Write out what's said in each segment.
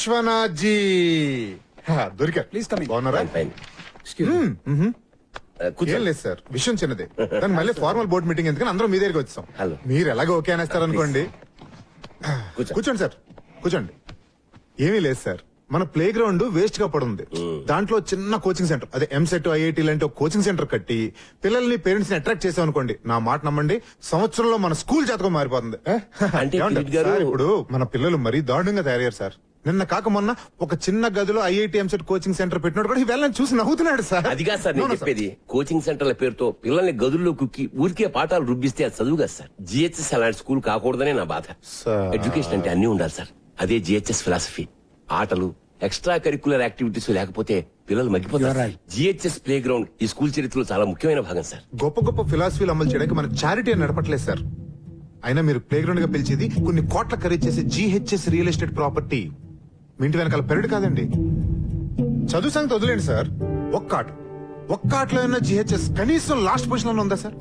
Vishwanath G హా, దొరికారు come in. బాగున్నారా? ఫైన్ ఏం కూర్చోండి లేదు సార్ విషయం చిన్నదే. దాని మళ్ళీ ఫార్మల్ బోర్డ్ మీటింగ్ ఎందుకని అందరం మీ దగ్గరికి వచ్చాం. మీరు ఎలాగో ఓకే అనేస్తారు అనుకోండి కూర్చో. కూర్చోండి సార్ కూర్చోండి. ఏమీ లేదు సార్ మన ప్లే గ్రౌండ్ వేస్ట్గా పడుంది దాంట్లో చిన్న కోచింగ్ సెంటర్ అదే ఎంసెట్ ఐఐటి లాంటి ఒక కోచింగ్ సెంటర్ కట్టి పిల్లల్ని పేరెంట్స్ని అట్రాక్ట్ చేసాం అనుకోండి నా మాట నమ్మండి సంవత్సరంలో మన స్కూల్ జాతకం మారిపోతుంది. అంటే ఏమంటారు? కిరీట్ గారు- సార్, ఇప్పుడు మన పిల్లలు మరీ దారుణంగా తయారయ్యారు సార్. నిన్న కాక మొన్న ఒక చిన్న గదిలో ఐఐటి ఎంసెట్ కోచింగ్ సెంటర్ పెట్టినట్టు కూడా వెళ్ళని చూసి నవ్వుతున్నాడు సార్. అదిగా సార్ No, నేను. చెప్పేది. కోచింగ్ సెంటర్ల పేరుతో పిల్లల్ని గదుల్లో కుక్కి ఊరికే పాఠాలు రుబ్బిస్తే అది చదువు కదా సార్. జిహెచ్ఎస్ అలాంటి స్కూల్ కాకూడదనే నా బాధ. సార్. ఎడ్యుకేషన్ అంటే అన్ని ఉండాలి సార్. అదే జిహెచ్ఎస్ ఫిలాసఫీ ఆటలు ఎక్స్ట్రా కరికులర్ యాక్టివిటీస్ లేకపోతే పిల్లలు మగ్గిపోతారు. జిహెచ్ఎస్ ప్లే గ్రౌండ్ ఈ స్కూల్ చరిత్రలో చాలా ముఖ్యమైన భాగం సార్. గొప్ప గొప్ప ఫిలాసఫీలు అమలు చేయడానికి మన చారిటీ నడపట్లేదు సార్. అయినా మీరు ప్లే గ్రౌండ్గా పిలిచేది కొన్ని కోట్ల ఖరీదు చేసే జీహెచ్ఎస్ రియల్ ఎస్టేట్ ప్రాపర్టీ మీ ఇంటి వెనకాల పెరడు కాదండి. చదువు సంగతి వదిలేండి సార్. ఒక్క ఆట ఒక్క ఆటలో ఉన్న జిహెచ్ఎస్ కనీసం లాస్ట్ పొజిషన్ ఉందా సార్?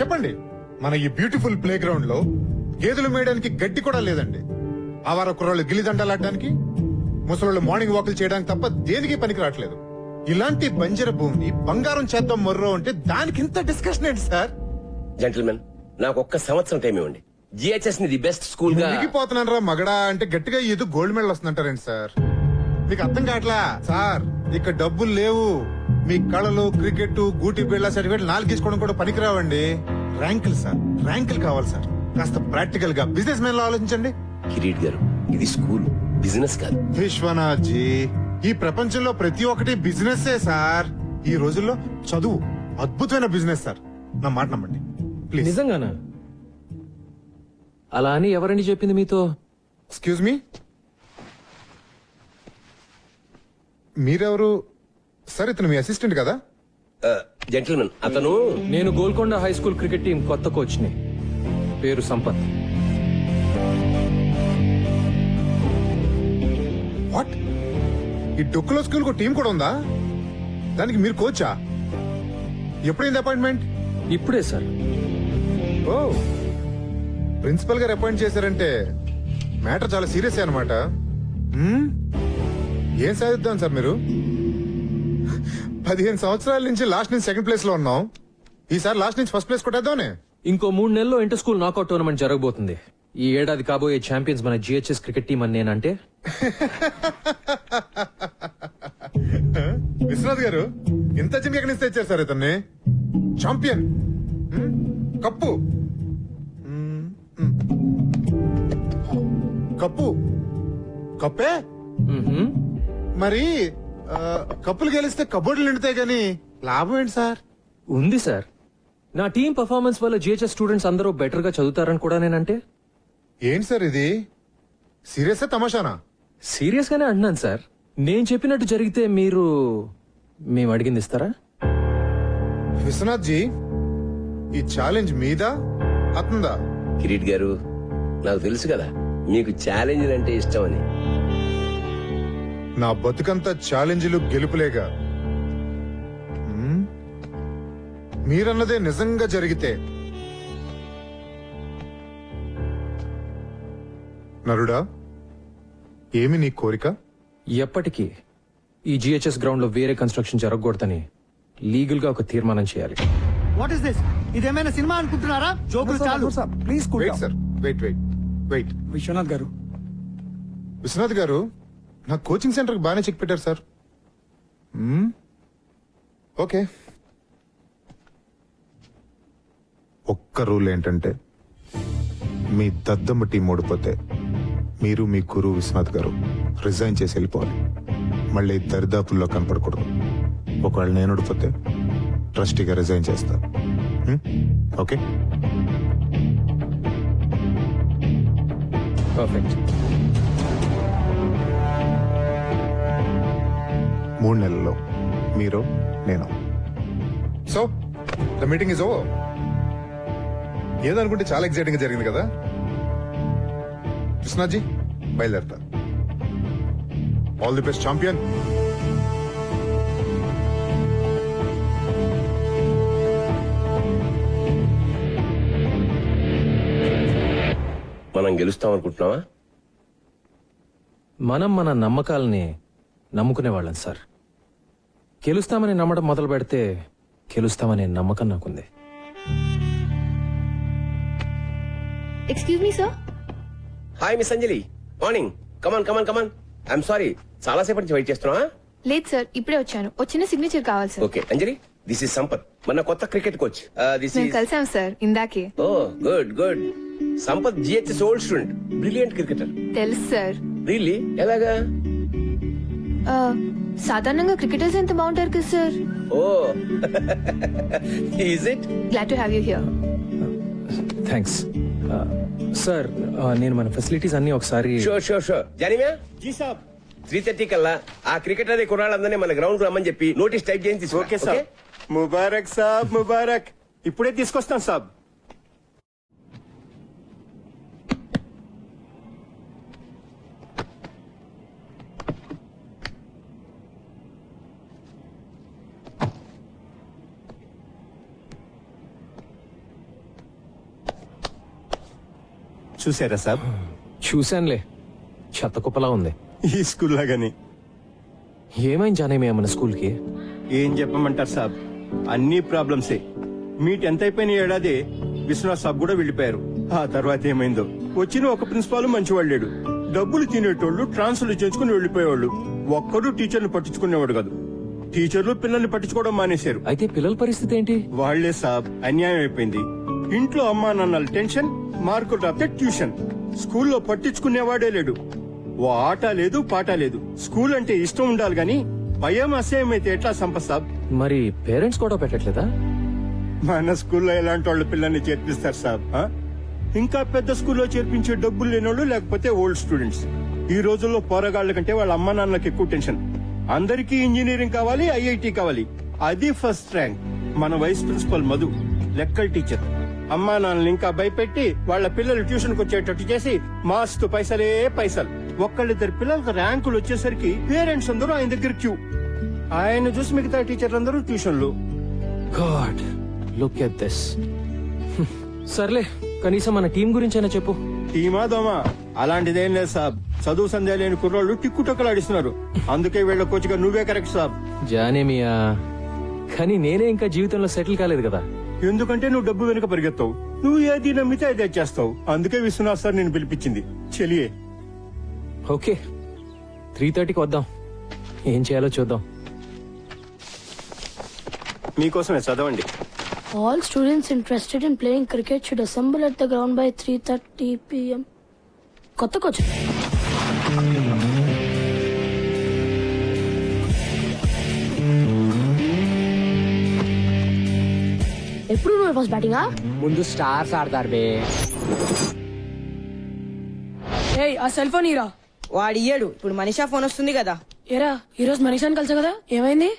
చెప్పండి. మన ఈ బ్యూటిఫుల్ ప్లే గ్రౌండ్లో గేదెలు మేయడానికి గడ్డి కూడా లేదండి. ఆవార కుర్రాళ్ళు గిల్లిదండలాడడానికి ముసలోళ్ళు మార్నింగ్ వాకులు చేయడానికి తప్ప దేనికి పనికి రావట్లేదు. ఇలాంటి బంజర భూమిని బంగారం చేద్దాం మొర్రో అంటే దానికి ఇంత డిస్కషన్ ఏంటి సార్? జెంటిల్మెన్ నాకు ఒక్క సంవత్సరం టైం ఇవ్వండి. జిహెచ్ఎస్ని ది బెస్ట్ స్కూల్గా మునిగిపోతున్నాను రా మగడా అంటే గట్టిగా ఏదో గోల్డ్ మెడల్ వస్తుందంటారేంటి సార్? మీకు అర్థం కావట్లా? సార్ ఇక్కడ డబ్బులు లేవు. మీ కళలు క్రికెట్ గూటి బిళ్ళ సర్టిఫికేట్ నాలుగు తీసుకోవడం కూడా పనికిరావండి. ర్యాంకులు సార్ ర్యాంకులు కావాలి సార్. కాస్త ప్రాక్టికల్గా. బిజినెస్ మ్యాన్లో ఆలోచించండి. కిరీట్ గారు ఇది స్కూల్ బిజినెస్ కాదు. విశ్వనాథ్ జీ ఈ ప్రపంచంలో ప్రతి ఒక్కటి బిజినెస్ సార్. ఈ రోజుల్లో చదువు అద్భుతమైన బిజినెస్ సార్. నా మాట నమ్మండి. ప్లీజ్ నిజంగానా? అలా అని ఎవరండి చెప్పింది మీతో? ఎక్స్క్యూజ్ మీ మీరెవరు? సార్ ఇతను మీ అసిస్టెంట్ కదా? జెంటిల్మెన్ అతను నేను Golconda high school cricket team కొత్త కోచ్ని పేరు సంపత్. వాట్ ఈ డొక్కులో స్కూల్కు టీం కూడా ఉందా? దానికి మీరు కోచా? ఎప్పుడైంది అపాయింట్మెంట్ ఇప్పుడే సార్. ఓ ప్రిన్సిపల్ గారు అపాయింట్ చేశారంటే మ్యాటర్ చాలా సీరియస్ అనమాట ఏం సాధిద్దాం సార్ మీరు? పదిహేను సంవత్సరాల నుంచి లాస్ట్ నుంచి సెకండ్ ప్లేస్లో ఉన్నాం. ఈసారి లాస్ట్ నుంచి ఫస్ట్ ప్లేస్ కొట్టేద్దామనే. ఇంకో మూడు నెలల్లో ఇంటర్ స్కూల్ నాకౌట్ టోర్నమెంట్ జరగబోతుంది. ఈ ఏడాది కాబోయే ఛాంపియన్స్ మన జిహెచ్ఎస్ క్రికెట్ టీం అని నేనంటే? విశ్వనాథ్ గారు ఇంత చిన్న ఎక్కడి నుంచి తెచ్చారు సార్ ఇతన్ని? Champion hmm? కప్పు. కప్పు. కప్పే. మరి కప్పులు గెలిస్తే కబోర్డులు నిండుతాయి గాని లాభం ఏంటి సార్? ఉంది సార్. నా టీం పర్ఫార్మెన్స్ వల్ల జిహెచ్ఎస్ స్టూడెంట్స్ అందరూ బెటర్గా చదువుతారని కూడా నేనంటే? ఏంటి సార్ ఇది? సీరియస్ తమాషానా? సీరియస్ గానే అంటున్నాను సార్. నేను చెప్పినట్టు జరిగితే మీరు మేము అడిగింది ఇస్తారా? విశ్వనాథ్ జీ ఈ ఛాలెంజ్ మీదా అతందా? కిరీట్ గారు నాకు తెలుసు కదా మీకు ఛాలెంజ్ అంటే ఇష్టం అని నా బతుకంతా ఛాలెంజ్లు గెలుపులేగా? మీరన్నదే నిజంగా జరిగితే. నరుడా ఏమి నీ కోరిక? ఎప్పటికీ ఈ జిహెచ్ఎస్ గ్రౌండ్లో వేరే కన్స్ట్రక్షన్ జరగకూడదని లీగల్గా ఒక తీర్మానం చేయాలి. వాట్ ఇస్ దిస్ ఇదేమైనా సినిమా అనుకుంటున్నారా? జోకులు చాలు. Please wait sir wait wait wait Viswanath గారు. విశ్వనాథ్ గారు నా కోచింగ్ సెంటర్కి బాగానే చెక్ పెట్టారు సార్. ఓకే ఒక్క రూల్ ఏంటంటే మీ దద్దమ్మ టీం ఓడిపోతే మీరు మీ గురువు విశ్వనాథ్ గారు రిజైన్ చేసి వెళ్ళిపోవాలి. మళ్ళీ దరిదాపుల్లో కనపడకూడదు. ఒకవేళ నేను ఓడిపోతే ట్రస్టీగా రిజైన్ చేస్తా? ఓకే? పర్ఫెక్ట్. మూడు నెలల్లో మీరు నేను. So the meeting is over. ఏదనుకుంటే చాలా ఎక్సైటింగ్గా జరిగింది కదా? Krishnaji బయలుదేరతా. All the best champion. మనం గెలుస్తాం అనుకుంటున్నావా? మనం మన నమ్మకాలని నమ్ముకునే వాళ్ళం సార్. గెలుస్తామని నమ్మడం మొదలు పెడితే గెలుస్తామనే నమ్మకం నాకుంది. Excuse me sir hi miss Anjali morning come on come on come on I'm sorry చాలా సేపటి నుంచి వెయిట్ చేస్తున్నా లేదు సార్ ఇప్పుడే వచ్చాను. వచ్చిన సిగ్నేచర్ కావాలి sir okay Anjali this is Sampath మన కొత్త క్రికెట్ కోచ్ దిస్ ఇస్ కలిసాం సార్ ఇందాకే. ఓ good good Sampath GHS old student brilliant cricketer. తెలుసు సార్. రియల్లీ ఎలాగా? ఆ, సాధారణంగా క్రికెటర్స్ ఎంత బాగుంటారు కదా sir? Oh. Is it glad to have you here thanks sir నేను మన ఫెసిలిటీస్ అన్ని ఒకసారి షూర్ షూర్ షూర్ జానివా జీ సాబ్. త్రీ థర్టీ కల్లా ఆ క్రికెటర్ కుర్రాళ్ళందరినీ మన గ్రౌండ్కు రమ్మని చెప్పి నోటీస్ టైప్ చేసి తీసుకురా. ఓకే సాబ్ ముబారక్ సాబ్ ముబారక్ ఇప్పుడే తీసుకొస్తాం సాబ్. చూసారా సాబ్? చూశానులే. చెత్త కుప్పలా ఉంది. ఈ స్కూల్ లాగానే ఏమైంది జానేమి మన స్కూల్కి? ఏం చెప్పమంటారు సాబ్? అన్ని ప్రాబ్లమ్సే. మీట్ ఎంత అయిపోయిన ఏడాది విశ్వనాథ్ సాబ్ కూడా వెళ్ళిపోయారు. ఆ తర్వాత ఏమైందో? వచ్చిన ఒక ప్రిన్సిపాల్ మంచివాడు లేడు డబ్బులు తినేటోళ్ళు ట్రాన్స్ఫర్లు చేసుకుని వెళ్ళిపోయేవాళ్ళు. ఒక్కడు టీచర్లు పట్టించుకునేవాడు కాదు. టీచర్లు పిల్లల్ని పట్టించుకోవడం మానేశారు. అయితే పిల్లల పరిస్థితి ఏంటి? వాళ్ళే సాబ్ అన్యాయం అయిపోయింది. ఇంట్లో అమ్మా నాన్నల టెన్షన్ మార్కులు రాస్తే ట్యూషన్. స్కూల్లో పట్టించుకునేవాడే లేడు. ఓ ఆట లేదు పాట లేదు. స్కూల్ అంటే ఇష్టం ఉండాలి గాని భయం అసహ్యం అయితే ఎట్లా సంపత్ సాబ్? మరి పేరెంట్స్ కూడా పెట్టట్లేదా? మన స్కూల్లో ఎలాంటి వాళ్ళు పిల్లల్ని చేర్పిస్తారు సాబ్ ఆ? ఇంకా పెద్ద స్కూల్లో చేర్పించే డబ్బులు లేనోళ్ళు లేకపోతే ఓల్డ్ స్టూడెంట్స్. ఈ రోజుల్లో పోరగాళ్ళ కంటే వాళ్ళ అమ్మా నాన్నలకు ఎక్కువ టెన్షన్. అందరికీ ఇంజనీరింగ్ కావాలి ఐఐటి కావాలి. అది ఫస్ట్ ర్యాంక్. మన వైస్ ప్రిన్సిపల్ మధు లెక్కల టీచర్. అమ్మా నాన్నలు ఇంకా భయపెట్టి వాళ్ళ పిల్లలు ట్యూషన్కు వచ్చేటట్టు చేసి మాస్తు పైసలే పైసలు. ఒక్కళ్ళిద్దరు పిల్లలకు ర్యాంకులు వచ్చేసరికి పేరెంట్స్ అందరూ ఆయన దగ్గర క్యూ. ఆయన చూసి మిగతా టీచర్లు అందరూ ట్యూషన్లు. God look at this. సర్లే కనీసం మన టీం గురించైనా చెప్పు. టీమా దోమా? అలాంటిదేం లేదు సాబ్. చదువు సంధ్య లేని కుర్రోళ్ళు టిక్కు టొక్కలాడిస్తున్నారు అందుకే వీళ్ళ కోచ్గా నువ్వే కరెక్ట్ సాబ్. జానేమియా కానీ నేనే ఇంకా జీవితంలో సెటిల్ కాలేదు కదా. ఎందుకంటే నువ్వు డబ్బు వెనుక పరిగెత్తావు. నువ్వు ఏది నమ్మితే అదే చేస్తావు. అందుకే విశ్వనాథ్ సార్ నేను పిలిపించింది. చెలియే. ఓకే. త్రీ థర్టీకి వద్దాం. ఏం చేయాలో చూద్దాం. మీకోసమే చదవండి. All students interested in playing cricket should assemble at the ground by 3:30 p.m. కొత్త కోచ్ ఎప్పుడు నువ్వు ఫస్ట్ బ్యాటింగా ముందు స్టార్స్ ఆడతారు బే. ఏయ్ ఆ సెల్ ఫోన్ ఇరా వాడు ఇయ్యడు. ఇప్పుడు మనీషా ఫోన్ వస్తుంది కదా. ఏరా ఈరోజు మనీషాని కలిసా కదా? ఏమైంది?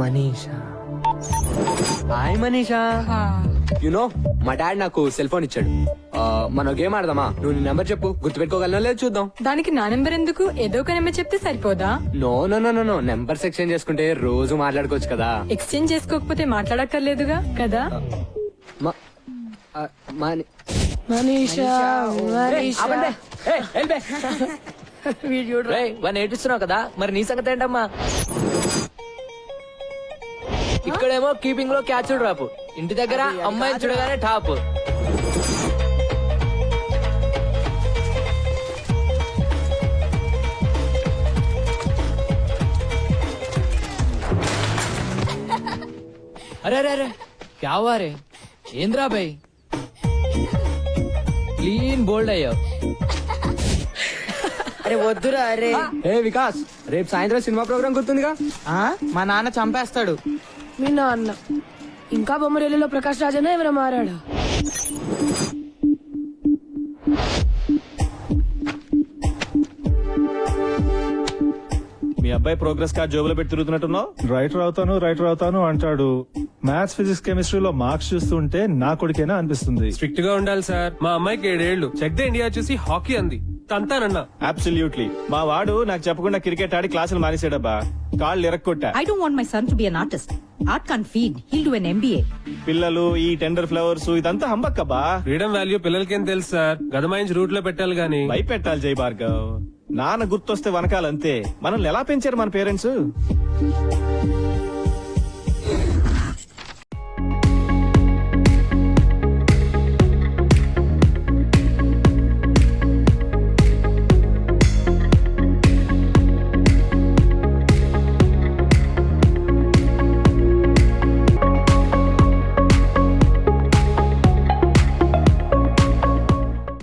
Manisha. Hi Manisha. You know మా డాడ్ నాకు సెల్ ఫోన్ ఇచ్చాడు. మనం గేమ్ ఆడదామా? నువ్వు నీ నెంబర్ చెప్పు గుర్తుపెట్టుకోగలనో లేదు చూద్దాం. దానికి నా నెంబర్ ఎందుకు? ఏదో ఒక నెంబర్ చెప్తే సరిపోదా? No no no no no number section చేసుకుంటే రోజు మాట్లాడుకోవచ్చు కదా. ఎక్స్చేంజ్ చేసుకోకపోతే మాట్లాడక్కర్లేదుగా కదా? వాడిని ఏడిస్తున్నావు కదా? మరి నీ సంగతి ఏంటమ్మా? ఇక్కడేమో కీపింగ్లో క్యాచ్ డ్రాప్. ఇంటి దగ్గర అమ్మాయిని చూడగానే టాప్. అరే అరే అరే క్యావారే ఏంద్రా భయ్? క్లీన్ బోల్డ్ అయ్యో అరే వద్దురా అరే. ఏ వికాస్ రేపు సాయంత్రం సినిమా ప్రోగ్రామ్ గుర్తుందిగా? ఆ? మా నాన్న చంపేస్తాడు. మీ నాన్న. ఇంకా బొమ్మరేలిలో ప్రకాష్ రాజనే ఎవరో మారాడా? మీ అబ్బాయి ప్రోగ్రెస్ కార్డ్ జోబులో పెట్టి తిరుగుతున్నట్టున్నావు? రైటర్ అవుతాను రైటర్ అవుతాను అంటాడు. మ్యాథ్స్ ఫిజిక్స్ కెమిస్ట్రీలో మార్క్స్ చూస్తుంటే నా కొడుకేనా అనిపిస్తుంది. స్ట్రిక్ట్గా ఉండాలి సార్. మా అమ్మాయికి ఏడేళ్ళు చెక్ ద ఇండియా చూసి హాకీ అంది. తంతానన్నా. అబ్సల్యూట్లీ మా వాడు నాకు చెప్పకుండా క్రికెట్ ఆడి క్లాసులు మానేసాడబ్బా కాళ్ళు ఎరక్కొట్టా I don't want my son to be an artist art can feed he'll do an MBA పిల్లలు ఈ టెండర్ ఫ్లవర్స్ ఇదంతా హంబక్కబ్బా. ఫ్రీడమ్ వాల్యూ పిల్లలకేం తెలుసు సార్ గదమాయించి రూట్లో పెట్టాలి గాని. భయపెట్టాలి జై భార్గవ్. నాన్న గుర్తొస్తే వనకాలంతే. మనల్ని ఎలా పెంచారు మన పేరెంట్స్?